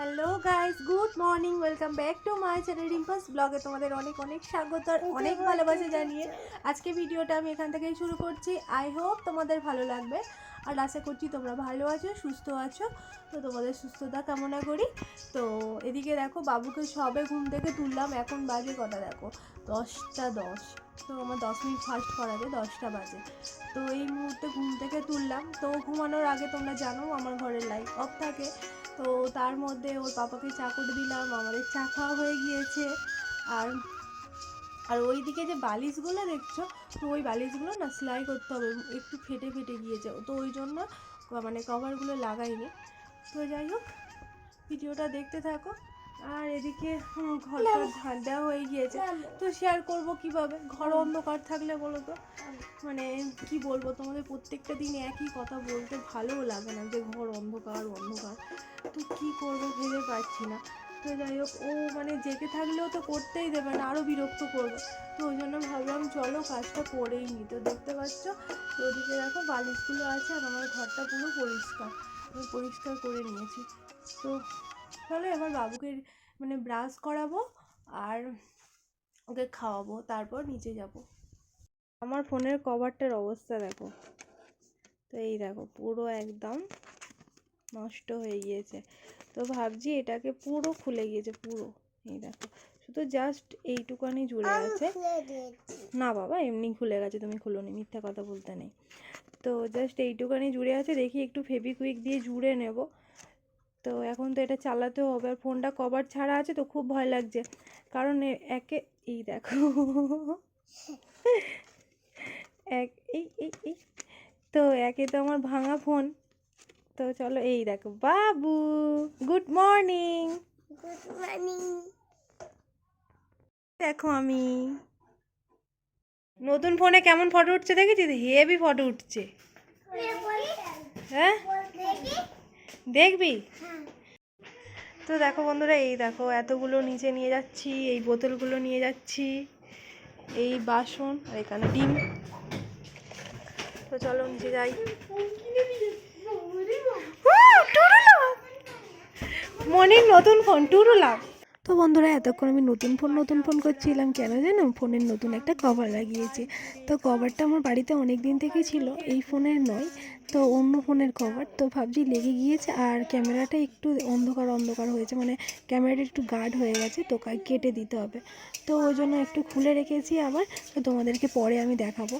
Hello guys good morning welcome back to my channel রিম্পাস ব্লগে তোমাদের অনেক অনেক স্বাগত আর অনেক ভালোবাসা জানিয়ে আজকে ভিডিওটা আমি এখান থেকেই শুরু করছি। আই হোপ তোমাদের ভালো লাগবে। আর আশা করছি তোমরা ভালো আছো, সুস্থ আছো। তো তোমাদের সুস্থতা কামনা করি। তো এদিকে দেখো, বাবুকে সবে ঘুম থেকে তুললাম, এখন বাজে কটা দেখো? দশটা দশ। তো আমার দশ মিনিট ফার্স্ট করাবে দশটা বাজে। তো এই মুহূর্তে ঘুম থেকে তুললাম। তো ঘুমানোর আগে তোমরা জানো, আমার ঘরের লাইট অফ থাকে। তো তার মধ্যে ওর পাপাকে চা করে দিলাম, আমাদের চা খাওয়া হয়ে গিয়েছে। আর আর ওই দিকে যে বালিশগুলো দেখছ তো ওই বালিশগুলো না সেলাই করতে হবে একটু ফেটে ফেটে গিয়েছে। তো ওই জন্য মানে কভারগুলো লাগাইনি। তো যাই হোক ভিডিওটা দেখতে থাকো। আর এদিকে ঘরটা দেওয়া হয়ে গিয়েছে। তো শেয়ার করব কীভাবে? ঘর অন্ধকার থাকলে বলো তো। মানে কি বলব তোমাদের প্রত্যেকটা দিন একই কথা বলতে ভালোও লাগে না যে ঘর অন্ধকার অন্ধকার। তো কি করব ভেবে পাচ্ছি না। তো যাই হোক, ও মানে জেগে থাকলেও তো করতেই দেবে না আরও বিরক্ত করবে। তো ওই জন্য ভাবলাম, চলো কাজটা করেই নি। তো দেখতে পাচ্ছ তো ওদিকে দেখো বালিশগুলো আছে আর আমার ঘরটা পুরো পরিষ্কার। আমি পরিষ্কার করে নিয়েছি। তো চলো এবার বাবুকে মানে ব্রাশ করাবো আর ওকে খাওয়াবো, তারপর নিচে যাব। আমার ফোনের কভারটার অবস্থা দেখো। তো এই দেখো, পুরো একদম নষ্ট হয়ে গিয়েছে। তো ভাবছি এটাকে পুরো খুলে গিয়েছে পুরো। এই দেখো শুধু জাস্ট এইটুকানি জুড়ে আছে। না বাবা এমনি খুলে গেছে তুমি খুলোনি মিথ্যা কথা বলতে নেই। তো জাস্ট এইটুকানি জুড়ে আছে দেখি একটু ফেবিকুইক দিয়ে জুড়ে নেব। তো এখন তো এটা চালাতেও হবে আর ফোনটা কভার ছাড়া আছে তো খুব ভয় লাগছে। কারণ একে এই দেখো। এক এই এই এই। তো একে তো আমার ভাঙা ফোন। তো চলো এই দেখো বাবু গুড মর্নিং গুড মর্নিং দেখো আমি নতুন ফোনে কেমন ফটো উঠছে দেখেছিস? হেভি ফটো উঠছে। হ্যাঁ? দেখবি? তো দেখো বন্ধুরা এই দেখো এতগুলো নিচে নিয়ে যাচ্ছি এই বোতলগুলো নিয়ে যাচ্ছি এই বাসন আর এখানে ডিম। তো চলো নিচে যাই। মনির নতুন ফোন টুরুলা। তো বন্ধুরা, এতক্ষণ আমি নতুন ফোন নতুন ফোন করছিলাম, কেন জানো? ফোনের নতুন একটা কভার লাগিয়েছি। তো কভারটা আমার বাড়িতে অনেক দিন থেকেই ছিল, এই ফোনের নয়। তো অন্য ফোনের কভার তো ভাবছি লেগে গিয়েছে, আর ক্যামেরাটা একটু অন্ধকার অন্ধকার হয়েছে মানে ক্যামেরাটা একটু গার্ড হয়ে গেছে, তো কেটে দিতে হবে। তো ওই জন্য একটু খুলে রেখেছি আবার, তো তোমাদেরকে পরে আমি দেখাবো।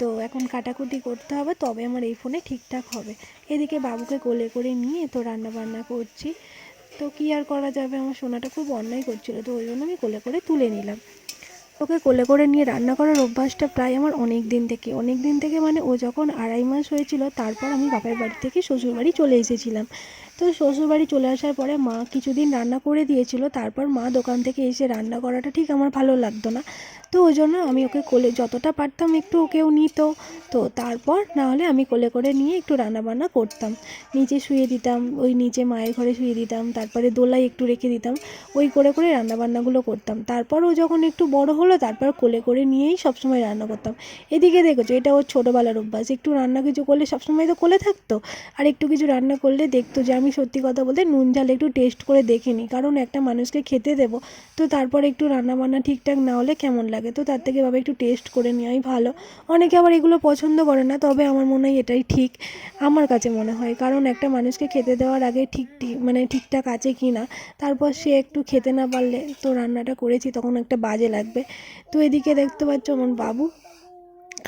তো এখন কাটাকুটি করতে হবে, তবে আমার এই ফোনে ঠিকঠাক হবে। এদিকে বাবুকে কোলে করে নিয়ে তো রান্না বান্না করছি। তো কি আর করা যাবে? আমার সোনাটা খুব অন্যায় করছিল, তো ওই জন্য আমি কোলে করে তুলে নিলাম। ওকে কোলে করে নিয়ে রান্না করার অভ্যাসটা প্রায় আমার অনেক দিন থেকে, অনেক দিন থেকে মানে ও যখন আড়াই মাস হয়েছিল, তারপর আমি বাপের বাড়ি থেকে শ্বশুর বাড়ি চলে এসেছিলাম। তো শ্বশুর বাড়ি চলে আসার পরে মা কিছুদিন রান্না করে দিয়েছিল, তারপর মা দোকান থেকে এসে রান্না করাটা ঠিক আমার ভালো লাগতো না। তো ওই জন্য আমি ওকে কোলে যতটা পারতাম একটু ওকেও নিত। তো তারপর না হলে আমি কোলে করে নিয়ে একটু রান্না বান্না করতাম। নিচে শুয়ে দিতাম, ওই নিচে মায়ের ঘরে শুয়ে দিতাম, তারপরে দোলায় একটু রেখে দিতাম, ওই করে করে রান্নাবান্নাগুলো করতাম। তারপর ও যখন একটু বড় হলো, তারপর কোলে করে নিয়েই সবসময় রান্না করতাম। এদিকে দেখেছ, এটা ওর ছোটোবেলার অভ্যাস। একটু রান্না কিছু করলে সবসময় তো কোলে থাকতো, আর একটু কিছু রান্না করলে দেখতো যে আমি সত্যি কথা বলতে নুন ঝাল একটু টেস্ট করে দেখে নিই। কারণ একটা মানুষকে খেতে দেবো, তো তারপর একটু রান্না বান্না ঠিকঠাক না হলে কেমন লাগে? তো তার থেকে ভাবে একটু টেস্ট করে নেওয়াই ভালো। অনেকে আবার এগুলো পছন্দ করে না, তবে আমার মনে হয় এটাই ঠিক, আমার কাছে মনে হয়। কারণ একটা মানুষকে খেতে দেওয়ার আগে ঠিক মানে ঠিকঠাক আছে কি না, তারপর সে একটু খেতে না পারলে তো রান্নাটা করেছি, তখন একটা বাজে লাগবে। তো এদিকে দেখতে পাচ্ছ আমার বাবু।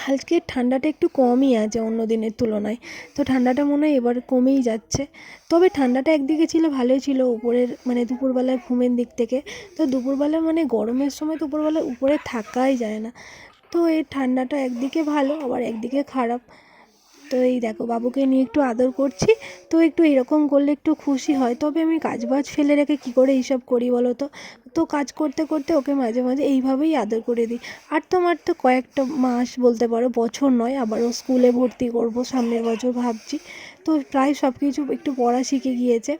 আজকে ঠান্ডাটা একটু কমই আছে অন্য দিনের তুলনায়। তো ঠান্ডাটা মনে হয় এবার কমেই যাচ্ছে। তবে ঠান্ডাটা একদিকে ছিল, ভালোই ছিল উপরের মানে দুপুরবেলায় ঘুমের দিক থেকে। তো দুপুরবেলা মানে গরমের সময় দুপুরবেলা উপরে থাকাই যায় না। তো এই ঠান্ডাটা একদিকে ভালো, আবার একদিকে খারাপ। তো এই দেখো, বাবুকে নিয়ে একটু আদর করছি। তো একটু এরকম করলে একটু খুশি হয়। তবে আমি কাজ বাজ ফেলে রেখে কী করে এইসব করি বলো তো? তো কাজ করতে করতে ওকে মাঝে মাঝে এইভাবেই আদর করে দিই। আর তো আমার তো কয়েকটা মাস বলতে পারো, বছর নয়, আবারও স্কুলে ভর্তি করব, সামনের বছর ভাবছি। তো প্রায় সব কিছু একটু পড়া শিখে গিয়েছে।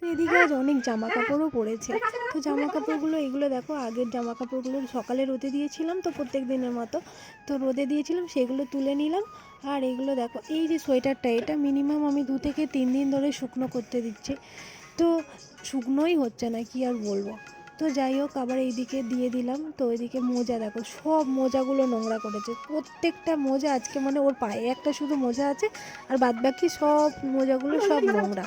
তো এদিকে আজ অনেক জামা কাপড়ও পড়েছে। তো জামা কাপড়গুলো এগুলো দেখো, আগের জামা কাপড়গুলো সকালে রোদে দিয়েছিলাম তো প্রত্যেক দিনের মতো। তো রোদে দিয়েছিলাম, সেগুলো তুলে নিলাম। আর এগুলো দেখো, এই যে সোয়েটারটা, এটা মিনিমাম আমি দু থেকে তিন দিন ধরে শুকনো করতে দিচ্ছি। তো শুকনোই হচ্ছে না, কি আর বলব। তো যাই হোক, আবার এইদিকে দিয়ে দিলাম। তো ওইদিকে মোজা দেখো, সব মোজাগুলো নোংরা করেছে। প্রত্যেকটা মোজা আজকে মানে ওর পায়ে একটা শুধু মোজা আছে, আর বাদ বাকি সব মোজাগুলো সব নোংরা।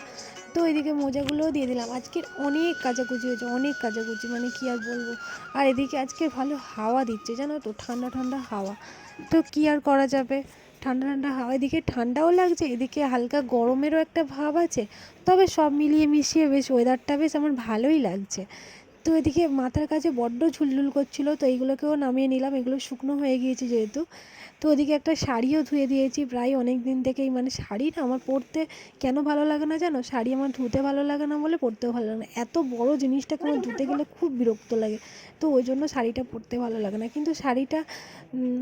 তো ওইদিকে মোজাগুলোও দিয়ে দিলাম। আজকের অনেক কাচাকুচি হয়েছে, অনেক কাচাকুচি মানে কি আর বলব? আর এদিকে আজকে ভালো হাওয়া দিচ্ছে, জানো তো? ঠান্ডা ঠান্ডা হাওয়া। তো কি আর করা যাবে? ঠান্ডা ঠান্ডা হাওয়া। এদিকে ঠান্ডাও লাগছে, এদিকে হালকা গরমেরও একটা ভাব আছে। তবে সব মিলিয়ে মিশিয়ে বেশ ওয়েদারটা বেশ আমার ভালোই লাগছে। তো এদিকে মাথার কাছে বড্ড ঝুলঝুল করছিল, তো এইগুলোকেও নামিয়ে নিলাম। এগুলো শুকনো হয়ে গিয়েছে যেহেতু। তো ওদিকে একটা শাড়িও ধুয়ে দিয়েছি প্রায় অনেক দিন থেকেই। মানে শাড়ি না, আমার পরতে কেন ভালো লাগে না জানো? শাড়ি আমার ধুতে ভালো লাগে না বলে পরতেও ভালো লাগে না। এত বড় জিনিসটাকে আমার ধুতে গেলে খুব বিরক্ত লাগে। তো ওই জন্য শাড়িটা পরতে ভালো লাগে না। কিন্তু শাড়িটা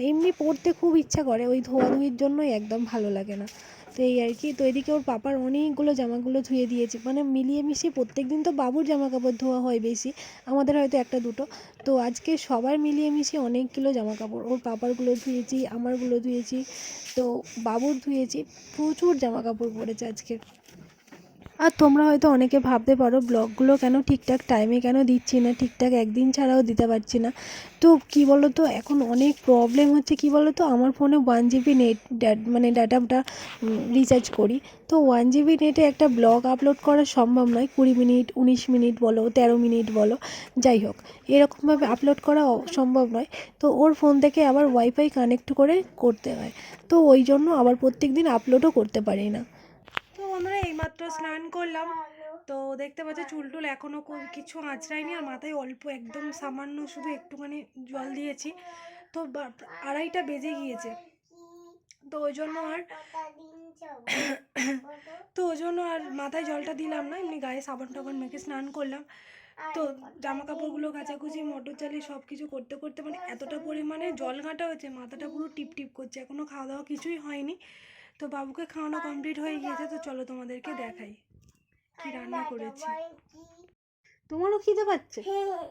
এমনি পরতে খুব ইচ্ছা করে। ওই ধোয়াধুয়ির জন্যই একদম ভালো লাগে না। তো এই আর কি। তো এদিকে ওর পাপার অনেকগুলো জামাগুলো ধুয়ে দিয়েছে। মানে মিলিয়ে মিশিয়ে প্রত্যেক দিন তো বাবুর জামা কাপড় ধোয়া হয় বেশি। আমাদের হয়তো একটা দুটো। তো আজকে সবার মিলিয়ে মিশিয়ে অনেকগুলো জামা কাপড় ওর পাপারগুলো ধুয়েছি, আমারগুলো ধুয়েছি। তো বাবুর ধুয়েছি। প্রচুর জামা কাপড় পড়েছে আজকে। আর তোমরা হয়তো অনেকে ভাবতে পারো ব্লগগুলো কেন ঠিকঠাক টাইমে কেন দিচ্ছি না, ঠিকঠাক একদিন ছাড়াও দিতে পারছি না। তো কি বলো তো এখন অনেক প্রবলেম হচ্ছে, কি বলো তো আমার ফোনে ওয়ান জিবি নেট মানে ডাটাটা রিচার্জ করি। তো ওয়ান জিবি নেটে একটা ব্লগ আপলোড করা সম্ভব নয়, কুড়ি মিনিট, উনিশ মিনিট বলো, তেরো মিনিট বলো, যাই হোক, এরকমভাবে আপলোড করা সম্ভব নয়। তো ওর ফোন থেকে আবার ওয়াইফাই কানেক্ট করে করতে হয়। তো ওই জন্য আবার প্রত্যেক দিন আপলোডও করতে পারি না। বন্ধুরা এইমাত্র স্নান করলাম। তো দেখতে পাচ্ছ চুল টুল এখনও কিছু আঁচড়ায়নি আর মাথায় অল্প একদম সামান্য শুধু একটুখানি জল দিয়েছি। তো আড়াইটা বেজে গিয়েছে। তো ওই জন্য আর তো ওই জন্য আর মাথায় জলটা দিলাম না এমনি গায়ে সাবান টাবান মেখে স্নান করলাম। তো জামা কাপড়গুলো কাচাকুচি মটর চালি সব কিছু করতে করতে মানে এতটা পরিমাণে জল ঘাঁটা হয়েছে মাথাটা পুরো টিপ টিপ করছে এখনও খাওয়া দাওয়া কিছুই হয়নি। তো বাবুকে খাওয়ানো কমপ্লিট হয়ে গিয়েছে তো চলো তোমাদেরকে দেখাই কি রান্না করেছি। তোমারও খিদে পাচ্ছে?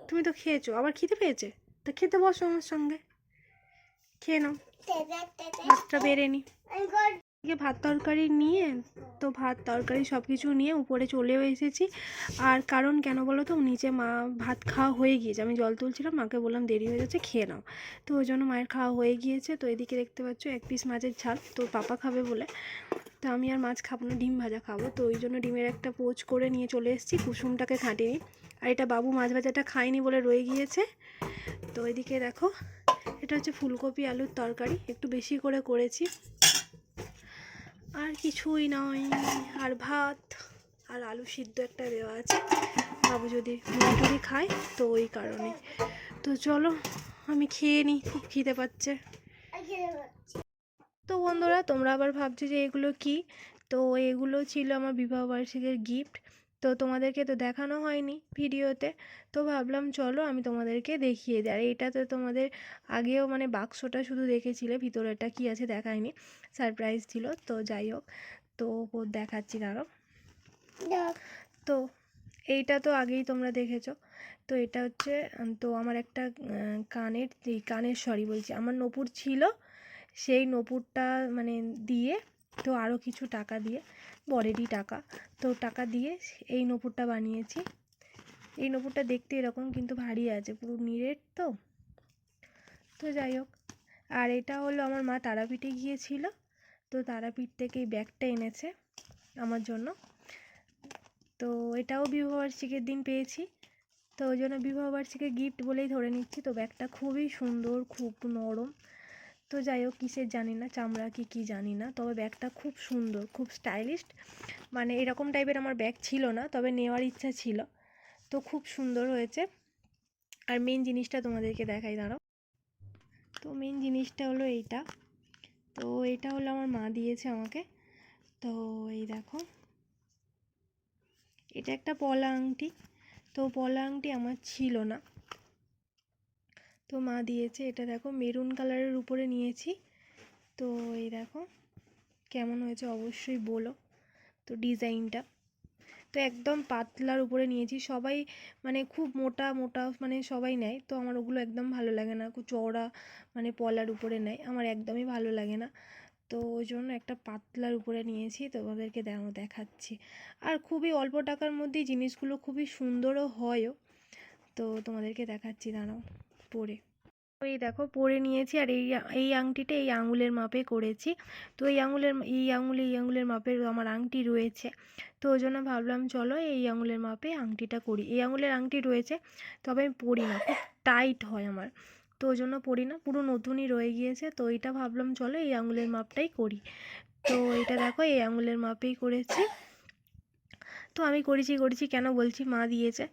তুমি তো খেয়েছো আবার খিদে পেয়েছে? তো খেতে বসো আমার সঙ্গে। খেয়ে নাও। ভাতটা বেড়ে নি। এদিকে ভাত তরকারি নিয়ে, তো ভাত তরকারি সব কিছু নিয়ে উপরে চলেও এসেছি। আর কারণ কেন বলো তো, নিচে মা ভাত খাওয়া হয়ে গিয়েছে। আমি জল তুলছিলাম, মাকে বললাম দেরি হয়ে যাচ্ছে, খেয়ে নাও। তো ওই জন্য মায়ের খাওয়া হয়ে গিয়েছে। তো এদিকে দেখতে পাচ্ছ, এক পিস মাছের ঝাল, তো পাপা খাবে বলে। তো আমি আর মাছ খাব না, ডিম ভাজা খাব। তো ওই জন্য ডিমের একটা পোচ করে নিয়ে চলে এসেছি, কুসুমটাকে খাটিনি। আর এটা বাবু মাছ ভাজাটা খায়নি বলে রয়ে গিয়েছে। তো এদিকে দেখো, এটা হচ্ছে ফুলকপি আলুর তরকারি। একটু বেশি করে করেছি। আর কিছুই নয়। আর ভাত আর আলু সিদ্ধ একটা দেওয়া আছে। বাবু যদি মুড়ি খায়, তো ওই কারণে। তো চলো, আমি খেয়ে নিই খুব খিদে পাচ্ছে। তো বন্ধুরা, তোমরা আবার ভাবছ যে এগুলো কি? তো এগুলো ছিল আমার বিবাহবার্ষিকীর গিফট তো তোমাদেরকে তো দেখানো হয়নি ভিডিওতে। তো ভাবলাম চলো আমি তোমাদেরকে দেখিয়ে দিই। আর এটা তো তোমাদের আগেও মানে বাক্সটা শুধু দেখেছিলে ভিতরেটা কি আছে দেখায়নি সারপ্রাইজ ছিল। তো যাই হোক তো দেখাচ্ছি দাঁড়ো তো এইটা তো আগেই তোমরা দেখেছ। তো এটা হচ্ছে তো আমার একটা কানের কানের সরি বলছি আমার নপুর ছিল। সেই নপুরটা মানে দিয়ে তো আরও কিছু টাকা দিয়ে, বরেরই টাকা। তো টাকা দিয়ে এই নপুরটা বানিয়েছি। এই নপুরটা দেখতে এরকম কিন্তু ভারী আছে, পুরো নিরেট তো। তো যাই হোক, আর এটা হলো আমার মা তারাপীঠে গিয়েছিল। তো তারাপীঠ থেকে এই ব্যাগটা এনেছে আমার জন্য। তো এটাও বিবাহবার্ষিকীর দিন পেয়েছি। তো ওই জন্য বিবাহবার্ষিকীর গিফট বলেই ধরে নিচ্ছি। তো ব্যাগটা খুবই সুন্দর, খুব নরম। তো যাই হোক কিসের জানি না, চামড়া কি কি জানি না। তবে ব্যাগটা খুব সুন্দর, খুব স্টাইলিশ। মানে এরকম টাইপের আমার ব্যাগ ছিল না, তবে নেওয়ার ইচ্ছা ছিল। তো খুব সুন্দর হয়েছে। আর মেন জিনিসটা তোমাদেরকে দেখাই, দাঁড়াও। তো মেন জিনিসটা হলো এইটা। তো এটা হলো আমার মা দিয়েছে আমাকে। তো এই দেখো। এটা একটা পলা আংটি। তো পলা আংটি আমার ছিল না। তো মা দিয়েছে, এটা দেখো, মেরুন কালারের উপরে নিয়েছি। তো এই দেখো, কেমন হয়েছে অবশ্যই বলো, তো ডিজাইনটা। তো একদম পাতলার উপরে নিয়েছি, সবাই মানে খুব মোটা মোটা মানে সবাই নেয়, তো আমার ওগুলো একদম ভালো লাগে না খুব চওড়া মানে পলার উপরে নেয়, আমার একদমই ভালো লাগে না। তো ওই জন্য একটা পাতলার উপরে নিয়েছি তোমাদেরকে দেখ- দেখাচ্ছি। আর খুবই অল্প টাকার মধ্যেই জিনিসগুলো খুবই সুন্দরও হয়ও, তো তোমাদেরকে দেখাচ্ছি, দাঁড়াও। পরে। এই দেখো, পরে নিয়েছি আর এই এই আংটিটা এই আঙুলের মাপে করেছি। তো এই আঙুলের এই আঙুলে, এই আঙুলের মাপের আমার আংটি রয়েছে। তো ওই জন্য ভাবলাম, চলো এই আঙুলের মাপে আংটিটা করি। এই আঙুলের আংটি রয়েছে, তবে আমি পরি না, খুব টাইট হয় আমার। তো ওই জন্য পরি না, পুরো নতুনই রয়ে গিয়েছে। তো এইটা ভাবলাম, চলো এই আঙুলের মাপটাই করি। তো এটা দেখো, এই আঙুলের মাপেই করেছি। তো আমি করেছি করেছি, কেন বলছি মা দিয়েছে।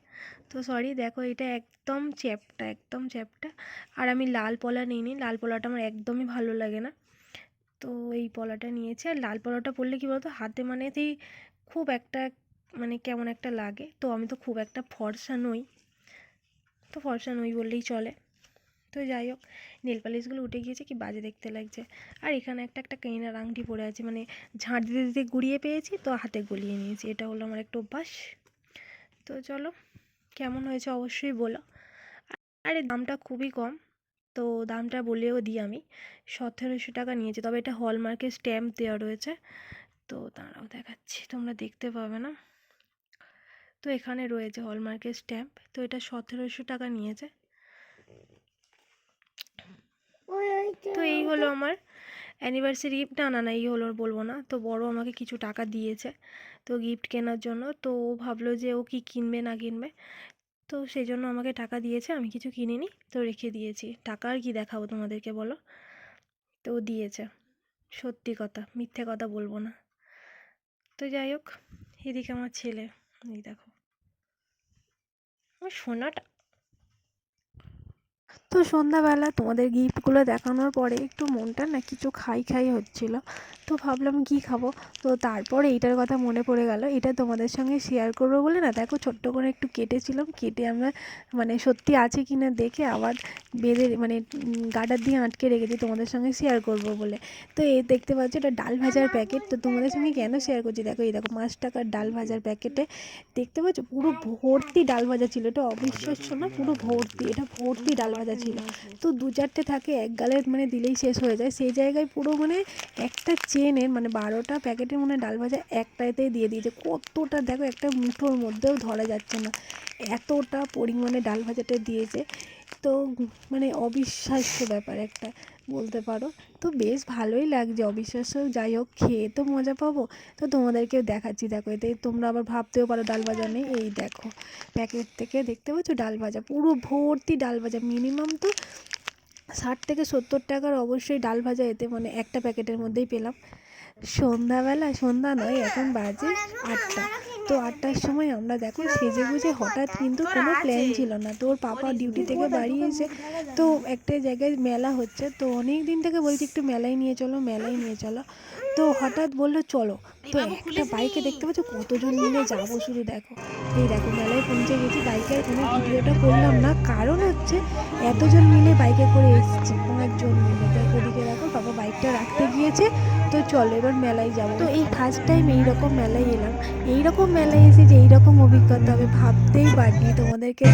তো সরি দেখো এটা একদম চ্যাপটা একদম চ্যাপটা। আর আমি লাল পলা নিইনি, লাল পলাটা আমার একদমই ভালো লাগে না। তো এই পলাটা নিয়েছি, আর লাল পলাটা পরলে কী বলতো, হাতে মানে সেই খুব একটা মানে কেমন একটা লাগে। তো আমি তো খুব একটা ফর্সা নই। তো ফর্সা নই বললেই চলে। তো যাই হোক, নেল পালিশগুলো উঠে গিয়েছে, কি বাজে দেখতে লাগছে। আর এখানে একটা একটা কেনার আংটি পড়ে আছে মানে ঝাঁট দিতে দিতে গুড়িয়ে পেয়েছি, তো হাতে গলিয়ে নিয়েছি, এটা হলো আমার একটা অভ্যাস। তো চলো, কেমন হয়েছে অবশ্যই বলো। আর দামটা খুবই কম, তো দামটা বলেও দিই আমি, সতেরোশো টাকা নিয়েছে, তবে এটা হলমার্কের স্ট্যাম্প দেওয়া রয়েছে। তো তারাও দেখাচ্ছি, তোমরা দেখতে পাবে না। তো এখানে রয়েছে হলমার্কের স্ট্যাম্প, তো এটা সতেরোশো টাকা নিয়েছে। তো এই হলো আমার অ্যানিভার্সারি গিফট না না না এই হলো বলব না। তো বড় আমাকে কিছু টাকা দিয়েছে তো গিফট কেনার জন্য। তো ও ভাবলো যে ও কি কিনবে না কিনবে। তো সেই জন্য আমাকে টাকা দিয়েছে আমি কিছু কিনিনি তো রেখে দিয়েছি। টাকা আর কি দেখাবো তোমাদেরকে বলো? তো ও দিয়েছে। সত্যি কথা মিথ্যে কথা বলব না। তো যাই হোক এদিকে আমার ছেলে এই দেখো। আমার সোনাটা তো সন্ধ্যাবেলা তোমাদের গিফটগুলো দেখানোর পরে একটু মনটা না কিছু খাই খাই হচ্ছিল। তো ভাবলাম কি খাব? তো তারপর এইটার কথা মনে পড়ে গেল। এটা তোমাদের সঙ্গে শেয়ার করব বলে না, দেখো ছোট্ট করে একটু কেটেছিলাম। কেটে আমরা মানে সত্যি আছে কি না দেখে আবার বেঁধে মানে গাডার দিয়ে আটকে রেখেছি তোমাদের সঙ্গে শেয়ার করব বলে। তো এই দেখতে পাচ্ছ এটা ডাল ভাজার প্যাকেট তো তোমাদের সঙ্গে কেন শেয়ার করছি? দেখো, এই দেখো পাঁচ টাকার ডাল ভাজার প্যাকেটে দেখতে পাচ্ছ পুরো ভর্তি ডাল ভাজা ছিল। এটা অবিশ্বাস্য না, পুরো ভর্তি, এটা ভর্তি ডাল ভাজা। ছিল। তো দু চারটে থাকে এক গালের মানে দিলেই শেষ হয়ে যায়। সেই জায়গায় পুরো মানে একটা চেনের মানে বারোটা প্যাকেটের মনে ডাল ভাজা একটাতেই দিয়ে দিয়েছে। কতটা দেখো একটা মুঠোর মধ্যেও ধরা যাচ্ছে না। এতটা পরিমাণে ডাল ভাজাটা দিয়েছে। তো মানে অবিশ্বাস্য ব্যাপার একটা। বলতে পারো। তো বেশ ভালোই লাগছে অবিশ্বাস্য। যাই হোক, খেয়ে তো মজা পাবো। তো তোমাদেরকেও দেখাচ্ছি। দেখো, এতে তোমরা আবার ভাবতেও পারো ডাল ভাজা নেই। এই দেখো, প্যাকেট থেকে দেখতে পাচ্ছ ডাল ভাজা। পুরো ভর্তি ডাল ভাজা। মিনিমাম তো ষাট থেকে সত্তর টাকার অবশ্যই ডাল ভাজা এতে মানে একটা প্যাকেটের মধ্যেই পেলাম। সন্ধ্যাবেলা, সন্ধ্যা নয়, এখন বাজে আটটা। তো আটটার সময় আমরা দেখো সেজে গুজে হঠাৎ কিন্তু কোনো প্ল্যান ছিল না। তো ওর পাপা ডিউটি থেকে বাড়ি এসে তো একটা জায়গায় মেলা হচ্ছে। তো অনেক দিন থেকে বলছি একটু মেলায় নিয়ে চলো মেলায় নিয়ে চলো। তো হঠাৎ বলল চলো। তো একটা বাইকে দেখতে পাচ্ছ কতজন মিলে যাব শুধু দেখো। এই দেখো মেলায় পৌঁছে গেছি বাইকে আর কোনো ভিডিওটা করলাম না। কারণ হচ্ছে এতজন মিলে বাইকে করে এসছে পাঁচজন মিলে। দেখো ওদিকে দেখো বাবা বাইকটা রাখতে গিয়েছে। তো চলো এবার মেলায় যাব। তো এই ফার্স্ট টাইম এইরকম মেলায় এলাম। এইরকম মেলায় এসে যে এইরকম অভিজ্ঞতা হবে ভাবতেই পারিনি তোমাদেরকে।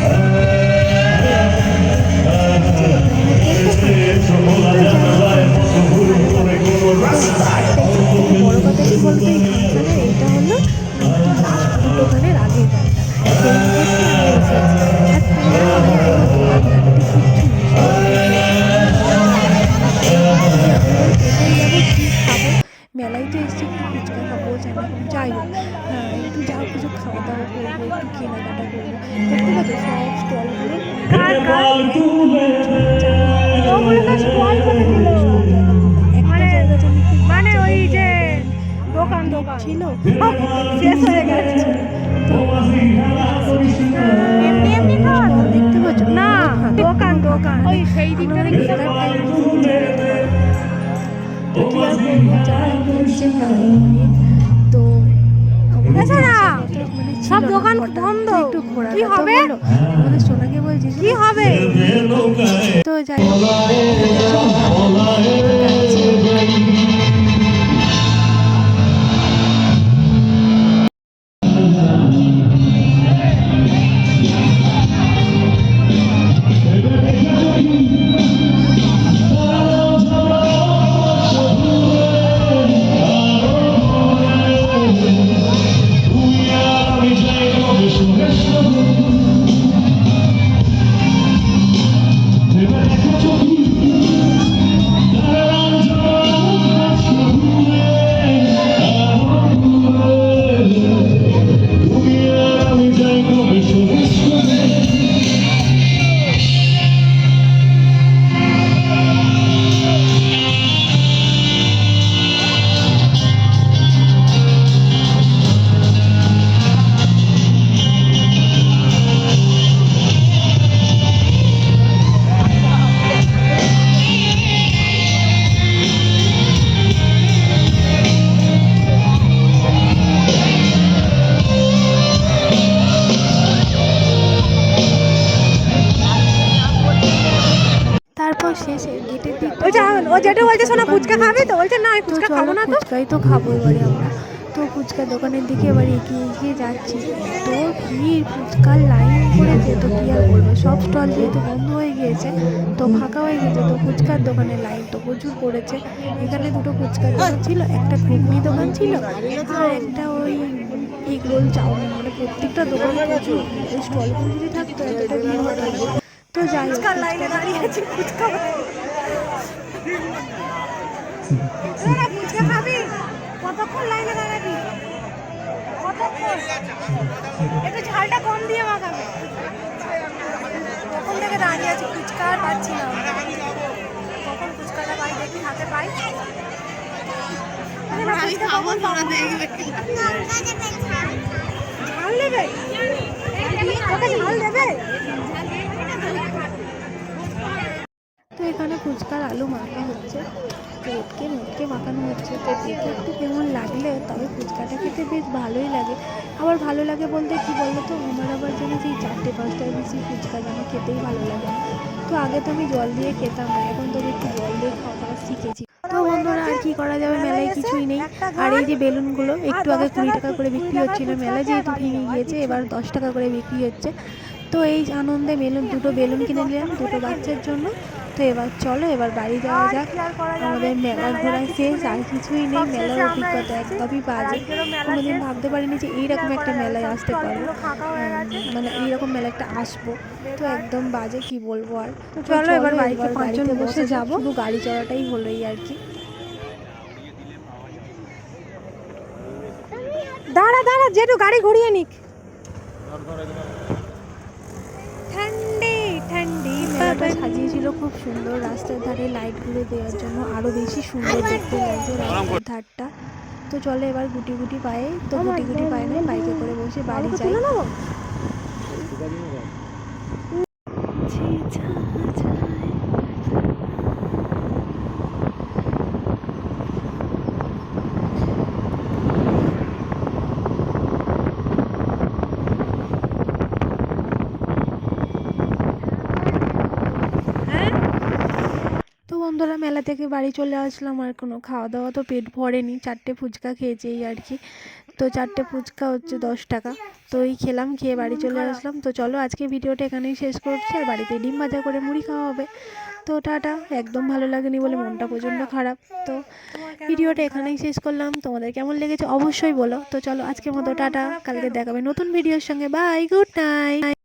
মানে ওই যে দোকান দোকান। ছিল। শেষ হয়ে গেছে। তো এমনি এমনি খাওয়া তো? দেখতে পাচ্ছ না। দোকান দোকান। ওই সেই দিকটা আমরা দেখি বেকার টাইম তো সব দোকান বন্ধ। একটু ঘোরা কি হবে? আমাদের সোনাকে বলছি কি হবে? তো যাই। বলছে ও যেটা বলছে শোনা ফুচকা খাবে তো? বলছে না আমি ফুচকা খাব না তো। ফুচকাই তো খাব এবারে আমরা। তো ফুচকা দোকানের দিকে এবার এগিয়ে এগিয়ে যাচ্ছি। তো ভিড় ফুচকার লাইন পড়েছে তো কি আর বলব? সব স্টল যেহেতু বন্ধ হয়ে গিয়েছে তো ফাঁকা হয়ে গেছে তো ফুচকার দোকানের লাইন তো প্রচুর পড়েছে। এখানে দুটো ফুচকার দোকান ছিল একটা ঘুগনি দোকান ছিল আর একটা ওই এগ রোল চাউমিন। মানে প্রত্যেকটা দোকানে প্রচুর ওই স্টলগুলো যদি থাকতো এতটা ভিড় হতো। তো যাই লাইনে দাঁড়িয়ে আছি ফুচকা ফুচকা খাবি কতক্ষণ লাইনে দাঁড়াবি কতক্ষণ একটু ঝালটা কম দিয়ে মাখাবে কখন থেকে দাঁড়িয়ে আছি ফুচকা আর পাচ্ছি না কখন ফুচকাটা পাই দেখি হাতে পাই আমি খাব তোরা দেখবে ঝাল নেবে ঝাল দেবে তো এখানে ফুচকার আলু মাখা হচ্ছে পেটকে মুটকে মাখানো হচ্ছে, তো দেখে একটু কেমন লাগলেও তবে ফুচকাটা খেতে বেশ ভালোই লাগে। আবার ভালো লাগে বলতে কি বলতো তো আমার আবার যেন সেই চারটে পাঁচটার বেশি ফুচকা যেন খেতেই ভালো লাগে তো আগে তো আমি জল দিয়ে খেতাম না, এখন তো আমি একটু জল দিয়ে খাওয়া শিখেছি। কি করা যাবে মেলায় কিছুই নেই। আর এই যে বেলুনগুলো একটু আগে কুড়ি টাকা করে বিক্রি হচ্ছিল মেলা যেহেতু ভেঙে গিয়েছে এবার দশ টাকা করে বিক্রি হচ্ছে। তো এই আনন্দে বেলুন দুটো বেলুন কিনে নিলাম দুটো বাচ্চার জন্য। তো এবার চলো এবার বাড়ি যাওয়া যাক। আমাদের মেলা ঘোরা শেষ আর কিছুই নেই মেলার অভিজ্ঞতা একদমই বাজে। কোনোদিন ভাবতে পারিনি যে এইরকম একটা মেলায় আসতে পারব। মানে এইরকম মেলা একটা আসব। তো একদম বাজে কি বলব আর। চলো এবার এবার পাঁচজন বসে যাব। গাড়ি চড়াটাই হলো এই আর কি। দাঁড়া দাঁড়া যেটু গাড়ি ঘুরিয়ে নিক। ঠান্ডি ঠান্ডি মেলাটা সাজিয়েছিল খুব সুন্দর রাস্তার ধারে লাইটগুলো দেওয়ার জন্য আরও বেশি সুন্দর দেখতে লাগছে রাস্তার ধারটা। তো চলে এবার গুটি গুটি পায়ে তো গুটি গুটি পায়ে নয় বাইকে করে বসে বাড়ি যাই তুলে নেব তো বন্ধুরা মেলা থেকে বাড়ি চলে আসলাম আর কোনো খাওয়া দাওয়া তো পেট ভরেনি। চারটে ফুচকা খেয়েছি এই আর কি। তো চারটে ফুচকা হচ্ছে দশ টাকা। তো এই খেলাম, খেয়ে বাড়ি চলে আসলাম। তো চলো আজকে ভিডিওটা এখানেই শেষ করছি আর বাড়িতে ডিম ভাজা করে মুড়ি খাওয়া হবে। তো টাটা, একদম ভালো লাগেনি বলে মনটা প্রচণ্ড খারাপ। তো ভিডিওটা এখানেই শেষ করলাম। তোমাদের কেমন লেগেছে অবশ্যই বলো। তো চলো আজকের মতো টাটা, কালকে দেখাবে নতুন ভিডিওর সঙ্গে। Bye good night